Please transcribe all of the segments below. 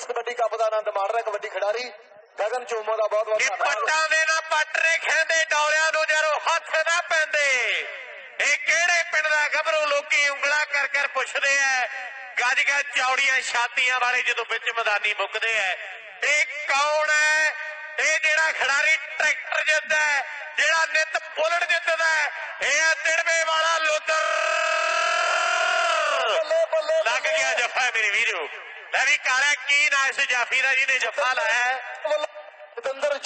ਇਸ ਕਬੱਡੀ ਕੱਪ ਦਾ ਆਨੰਦ ਮਾਣ ਰਿਹਾ ਕਬੱਡੀ ਖਿਡਾਰੀ ਗਗਨ ਚੋਮੋ ਦਾ ਬਹੁਤ ਬਹੁਤ ਧੰਨਵਾਦ। ਪੱਟਾਂ ਦੇ ਨਾ ਪੱਟਰੇ ਖੈਂਦੇ ਡੌਲਿਆਂ ਨੂੰ ਜਦੋਂ ਹੱਥ ਨਾ ਪੈਂਦੇ। ਇਹ ਕਿਹੜੇ ਪਿੰਡ ਦਾ ਗੱਭਰੂ ਲੋਕੀ ਉਂਗਲਾ ਕਰ ਕਰ ਪੁੱਛਦੇ ਐ। ਗੱਜ ਗੱਜ ਚੌੜੀਆਂ ਛਾਤੀਆਂ ਵਾਲੇ ਜਦੋਂ ਵਿੱਚ ਮੈਦਾਨੀ ਮੁੱਕਦੇ ਐ। ਇਹ ਕੌਣ ਐ? ਇਹ ਜਿਹੜਾ ਖਿਡਾਰੀ ਟਰੈਕਟਰ ਜਿੱਤਦਾ ਜਿਹੜਾ ਨਿਤ ਬੁਲਟ ਜਿੱਤਦਾ ਇਹ ਹੈ ਤਿੜਵੇ ਵਾਲਾ ਲੋਦਰ ਲੱਗ ਗਿਆ ਜੱਫਾ ਮੇਰੇ ਵੀਰੋ। ਲੈ ਵੀ ਕਾਲਾ ਕੀ ਨਾ ਇਸ ਜਾਫੀ ਦਾ ਜਿਹਨੇ ਜੱਫਾ ਲਾਇਆ ਹੈ? ਜਤਿੰਦਰ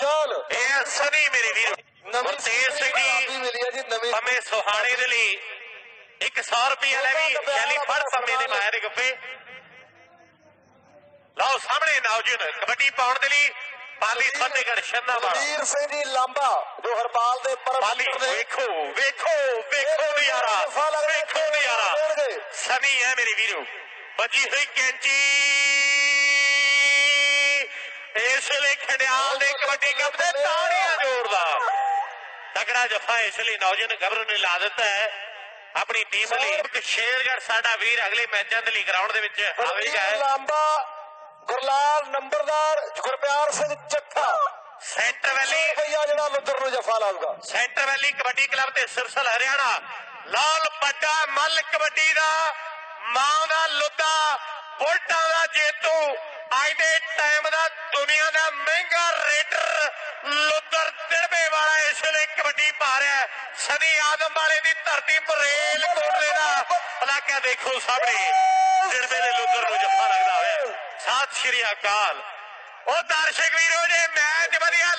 ਇਹ ਸਨੀ ਮੇਰੇ ਵੀਰੋ। ਨਵੀਂ ਗੁਰਤੇਜ ਸਿੰਘ ਜੀ ਮਿਲੀ ਹੈ ਜੀ ਨਵੀਂ ਪੰਮੇ ਸੁਹਾਣੇ ਦੇ ਲਈ 100 ਰੁਪਏ ਲੈ ਵੀ ਸ਼ੈਲੀ ਫੜ ਪੰਮੇ ਦੇ ਮਾਇਆ ਦੇ ਗੱਪੇ। ਲਓ ਸਾਹਮਣੇ ਨੌਜਵਾਨ ਕਬੱਡੀ ਪਾਉਣ ਦੇ ਲਈ ਪਾਲੀ ਫਤਿਹਗੜ੍ਹ ਛੰਨਾ ਵਾਲਾ ਵੀਰ ਸਿੰਘ ਜੀ ਲਾਂਬਾ ਜੋ ਹਰਪਾਲ ਦੇ ਪਰਮ ਪਾਲੀ ਵੇਖੋ ਵੇਖੋ ਵੇਖੋ ਨਜ਼ਾਰਾ ਵੇਖੋ ਨਜ਼ਾਰਾ ਸਨੀ ਹੈ ਮੇਰੇ ਵੀਰੋ। ਵੱਜੀ ਹੋਈ ਕੈਂਚੀ। ਇਸ ਲਈ ਖੰਡਿਆਲ ਦੇ ਕਬੱਡੀ ਕੱਪ ਦੇ ਤਾੜੀਆਂ ਜੋੜਦਾ ਤਗੜਾ ਜਫਾ ਇਸ ਲਈ ਨੌਜਵਾਨ ਗੱਭਰੂ ਨੇ ਲਾ ਦਿੱਤਾ ਹੈ। ਆਪਣੀ ਟੀਮ ਲਈ ਸ਼ੇਰਗੜ ਸਾਡਾ ਵੀਰ ਅਗਲੇ ਮੈਚਾਂ ਦੇ ਲਈ ਗਰਾਊਂਡ ਦੇ ਵਿੱਚ ਆਵੇਗਾ ਲਾਂਬਾ ਗੁਰਲਾਲ ਨੰਬਰਦਾਰ ਗੁਰਪਿਆਰ ਸਿੰਘ ਚੱਠਾ। ਸੈਂਟਰ ਵੈਲੀ ਰੁਪਈਆ ਜਿਹੜਾ ਲੁੱਦਰ ਨੂੰ ਜਫਾ ਲਾਊਗਾ। ਸੈਂਟਰ ਵੈਲੀ ਕਬੱਡੀ ਕਲੱਬ ਤੇ ਸਿਰਸਲ ਹਰਿਆਣਾ। ਲਾਲ ਪੱਟਾ ਮੱਲ ਕਬੱਡੀ ਦਾ ਮਾਂ ਦਾ ਬੁਲਟਾਂ ਦਾ ਜੇਤੂ, ਅੱਜ ਦੇ ਟਾਈਮ ਦਾ ਦੁਨੀਆ ਦਾ ਮਹਿੰਗਾ ਰੇਡਰ ਲੁੱਦਰ ਤਿੜਵੇ ਵਾਲਾ ਇਸ ਵੇਲੇ ਕਬੱਡੀ ਪਾ ਰਿਹਾ ਹੈ। ਆਦਮ ਵਾਲੇ ਦੀ ਧਰਤੀ ਬਰੇਲ ਕੋਟਲੇ ਦਾ ਇਲਾਕਾ ਦੇਖੋ ਸਾਹਮਣੇ। ਤਿੜਵੇ ਦੇ ਲੁੱਦਰ ਨੂੰ ਜੱਫਾ ਲੱਗਦਾ ਹੋਇਆ। ਸਤਿ ਸ਼੍ਰੀ ਅਕਾਲ। ਉਹ ਦਰਸ਼ਕ ਵੀਰੋ, ਜੇ ਮੈਚ ਵਧੀਆ